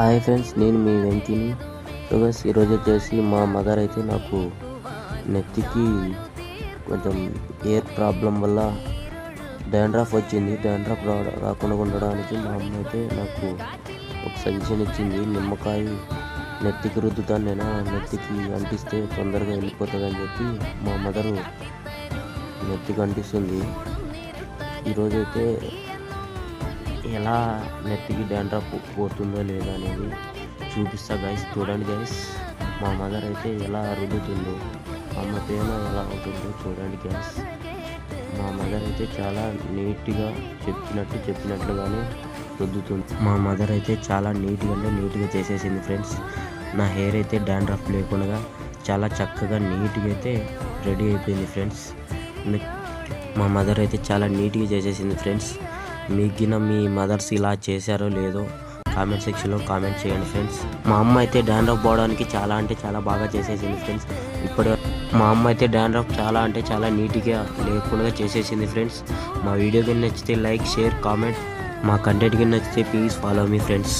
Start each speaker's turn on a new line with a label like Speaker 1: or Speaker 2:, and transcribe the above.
Speaker 1: Hi friends నేను మీ వెంకిని. So ఈరోజు వచ్చేసి మా మదర్ అయితే నాకు నెత్తికి కొంచెం ఎయిర్ ప్రాబ్లం వల్ల డాండ్రాఫ్ వచ్చింది. డాండ్రాఫ్ రా రాకుండా ఉండడానికి మా అమ్మ అయితే నాకు ఒక సజెషన్ ఇచ్చింది. నిమ్మకాయ నెత్తికి రుద్దుతాను నేను నెత్తికి అంటిస్తే తొందరగా వెళ్ళిపోతుంది అని చెప్పి మా మదరు నెత్తికి అంటిస్తుంది. ఈరోజైతే ఎలా నెత్తికి డాండ్రఫ్ పోతుందో లేదా అనేది చూపిస్తా గైస్ చూడండి గైస్ మా మదర్ అయితే ఎలా రుద్దుతుందో అమ్మ తేమ ఎలా అవుతుందో చూడండి గైస్ మా మదర్ అయితే చాలా నీట్గా చెప్పినట్టు చెప్పినట్లుగానే రుద్దుతుంది. మా మదర్ అయితే చాలా నీట్గా అంటే నీట్గా చేసేసింది ఫ్రెండ్స్ నా హెయిర్ అయితే డాండ్రఫ్ లేకుండా చాలా చక్కగా నీట్గా అయితే రెడీ అయిపోయింది ఫ్రెండ్స్ మా మదర్ అయితే చాలా నీట్గా చేసేసింది ఫ్రెండ్స్ మిగిన మీ మదర్స్ ఇలా చేశారో లేదో కామెంట్ సెక్షన్లో కామెంట్ చేయండి ఫ్రెండ్స్. మా అమ్మ అయితే డాండ్రఫ్ పోవడానికి చాలా అంటే చాలా బాగా చేసేసింది ఫ్రెండ్స్. ఇప్పుడు మా అమ్మ అయితే డాండ్రఫ్ చాలా అంటే చాలా నీట్గా లేకుండా చేసేసింది ఫ్రెండ్స్. మా వీడియో కింద నచ్చితే లైక్ షేర్ కామెంట్. మా కంటెంట్ కింద నచ్చితే ప్లీజ్ ఫాలో మీ ఫ్రెండ్స్.